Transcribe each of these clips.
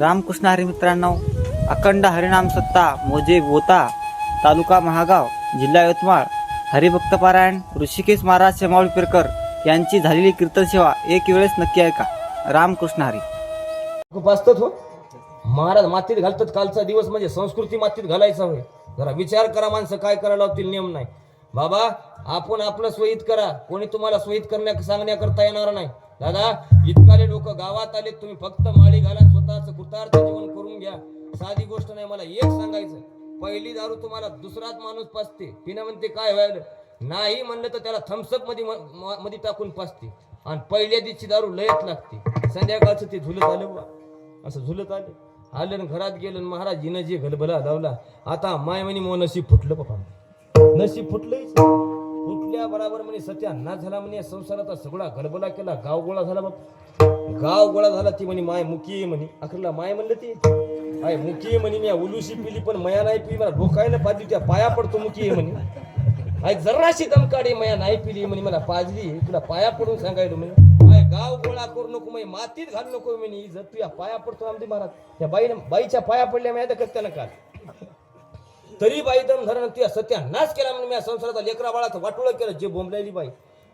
रामकृष्ण हरी मित्रांनो अखंड हरिनाम सत्ता मोजे बोता तालुका महागाव जिल्हा यवतमाळ हरिभक्तपारायण ऋषिकेश महाराज शेमावळी पेरकर यांची झालेली कीर्तन सेवा एक वेळेस नक्की ऐका. रामकृष्ण हरी. खूप हो. महाराज मातीत घालतात कालचा दिवस म्हणजे संस्कृती मातीत घालायचा होय. जरा विचार करा माणसं काय करायला लावतील नियम नाही. बाबा आपण आपलं सोयीत करा. कोणी तुम्हाला सोयीत करण्या सांगण्याकरता येणार नाही. दादा इतकाले लोक गावात आले तुम्ही फक्त माळी घाला स्वतःच कृतार्थ जीवन करून घ्या. साधी गोष्ट नाही मला एक सांगायचं पहिली दारू तुम्हाला दुसराच माणूस पाचते. पिणं म्हणते काय व्हायला? नाही म्हणलं तर त्याला थम्सअपमध्ये मध्ये टाकून पाचते. आणि पहिल्या दिवशी दारू लयत लागते. संध्याकाळचं ते झुलत आलं बा असं झुलत आलं. आलं घरात गेलं महाराज हिनं जे घलबला लावला आता माय म्हणी मो नशीब फुटलं बाबा. नशीब फुटलंय उठल्या बराबर म्हणे सत्यानाश झाला म्हणे संसाराचा सगळा गलबला केला गाव गोळा झाला बाप. गाव गोळा झाला ती म्हणे माय मुकी म्हणे. अखरला माय म्हणलं ती. आय मुकी म्हणे मी उलुशी पिली पण मया नाही पिली मला डोकायला पाजली त्या पाया पडतो मुकी म्हणे. आय जराशी दमकाडी मया नाही पिली म्हणे मला पाजली तुला पाया पडून सांगायला म्हणे. आय गाव गोळा करू नको म्हणे मातीत घालू नको म्हणे. जर तुझ्या पाया पडतो आमदी महाराज. त्या बाईनं बाईच्या पाया पडल्या माहिती का त्यानं काल तरी बाई दम धरण तुझ्या सत्यानाश केला म्हणून मी संसाराचा लेकरा बाळाचं वाटोळं केलं जे बोंबलायली बाई.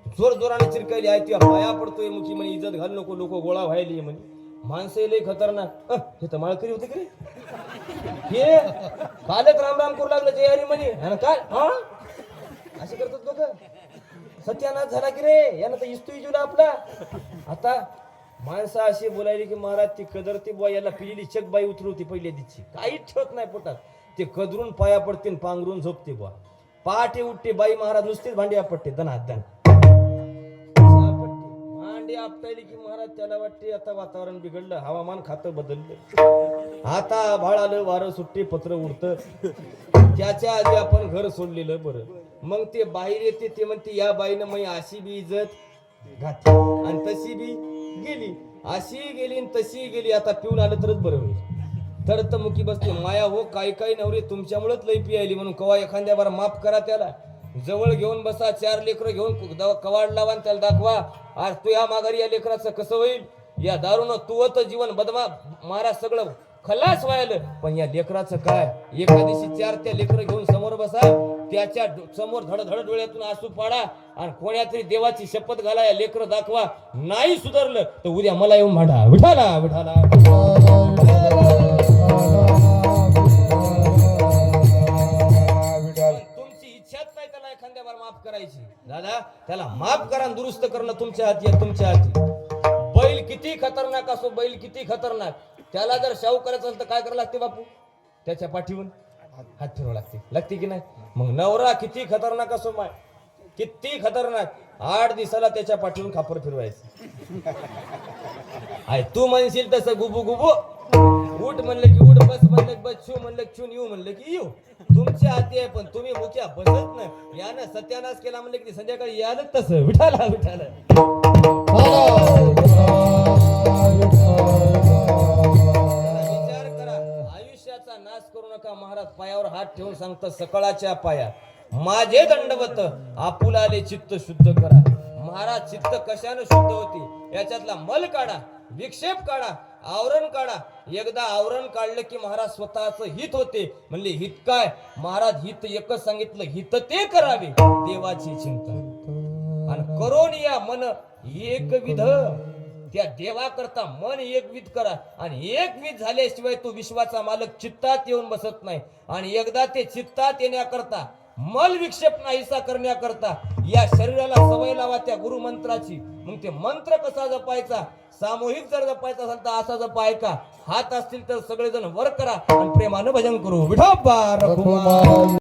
जोर जोराने चिरकायली आहे ती पाया पडतोय मुखी म्हणे इज्जत घाल नको लोक गोळा व्हायली म्हणे. माणसं लय खतरनाक. हे तर माळकरी होते की रे? हे बालक राम राम करू लागलं जे हरी म्हणे. आणि काय? हा? असे करतात लोक. सत्यानाश झाला की रे? यानं तर इस्तू इजूला आपला. आता माणसं अशी बोलायली की महाराज ती कदरती बुवा याला पिलेली चक बाई उतरवती पहिल्या दिवशी. काहीच ठेवत नाही पोटात. ते कदरून पाया पडते पांघरून झोपते बुवा. पहाटे उठते बाई महाराज नुसतीच भांडी आपटते. दना दन भांडी आपटायली की महाराज त्याला वाटते आता वातावरण बिघडलं हवामान खातं बदललं. आता भाळ आलं वारं सुट्टे पत्र उडतं. त्याच्या आधी आपण घर सोडलेलं बरं. मग ते बाहेर येते ते म्हणते या बाईनं मग अशी बी इज्जत घातली. आणि तशी बी गेली. अशी गेली आणि तशी गेली आता पिऊन आलं तरच बरं होईल. तर तर मुकी बसते. माया हो काही काही नवरे तुमच्यामुळेच लई पियाली म्हणून कवा एखाद्या बार माफ करा त्याला. जवळ घेऊन बसा चार लेकरं घेऊन कवाड लावा आणि त्याला दाखवा. आज तू या माघारी या लेकराचं कसं होईल? या दारून तू जीवन बदमा मारा सगळं. खलास व्हायला. पण या लेकराचं काय? एका दिवशी चार त्या लेकरं घेऊन समोर बसा. त्याच्यासमोर धडधड डोळ्यातून आसू पाडा. आणि कोण्यातरी देवाची शपथ घाला या लेकर दाखवा. नाही सुधारलं तर उद्या मला येऊन म्हणा विठाला विठाला तुमची इच्छाच नाही माफ करायची. दादा त्याला माफ करा आणि दुरुस्त करणं तुमच्या हाती तुमच्या हाती. बैल किती खतरनाक असो बैल किती खतरनाक. त्याला जर शाहू करायचं असेल तर काय करावं लागते बापू? त्याच्या पाठीवर हात फिरवा लागते. लागते की नाही? मग नवरा किती खतरनाक असो माय. किती खतरनाक. आठ दिवसाला त्याच्या पाठीवर खापर फिरवायचं. आहे तू म्हणशील तसं गुबू गुबू. उठ म्हणलं की उठ बस म्हणलं की बस छू म्हणलं की छून येऊ म्हणलं की येऊ. तुमच्या हाती आहे पण तुम्ही मुख्या बसत नाही. यानं सत्यानाश केला म्हणलं की संध्याकाळी यालच तसं. विठाला विठाला. हो. आयुष्याचा नाश करू नका महाराज. पायावर हात ठेवून सांगतात सकाळच्या पाया. माझे दंडवत आपुलाले चित्त शुद्ध करा. महाराज चित्त कशाने शुद्ध होते? याच्यातला मल काढा विक्षेप काढा आवरण काढा. एकदा आवरण काढलं की महाराज स्वतःच हित होते. म्हणले हित काय? महाराज हित एकच सांगितलं हित ते करावे. देवाची चिंता. आणि करोन या मन एकविध त्या देवाकरता मन एकविध करा. आणि एकविध झाल्याशिवाय तो विश्वाचा मालक चित्तात येऊन बसत नाही. आणि एकदा ते चित्तात येण्याकरता मल विक्षेप नाहीसा करण्याकरता या शरीराला सवय लावा त्या गुरुमंत्राची मग ते मंत्र कसा जपायचा? सामूहिक जर जपायचा असेल तर असा जपाय का हात असतील तर सगळेजण वर करा आणि प्रेमानं भजन करू. विठोबा